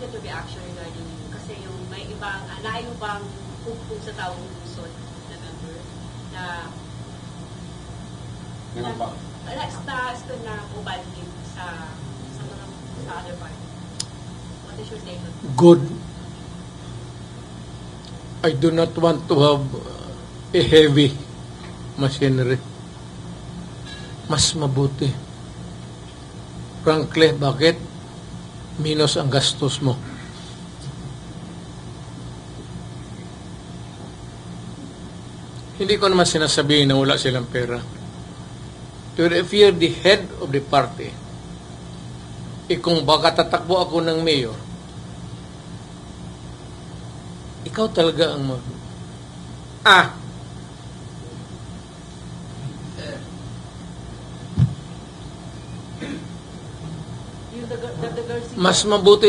going to be action regarding you? Kasi yung may ibang, uh, naayo bang kung sa taong lusot na member na Ganun ba? na stars ko na ubalhin sa sa mga sa other party. What is your take on good. I do not want to have a heavy machinery. Mas mabuti. Frankly, bakit? Minus ang gastos mo. Hindi ko naman sinasabihin na wala silang pera. But if you're the head of the party, eh kung baka tatakbo ako ng mayor, ikaw talaga ang mag... Ah! Yung the, the, the girls Mas mabuti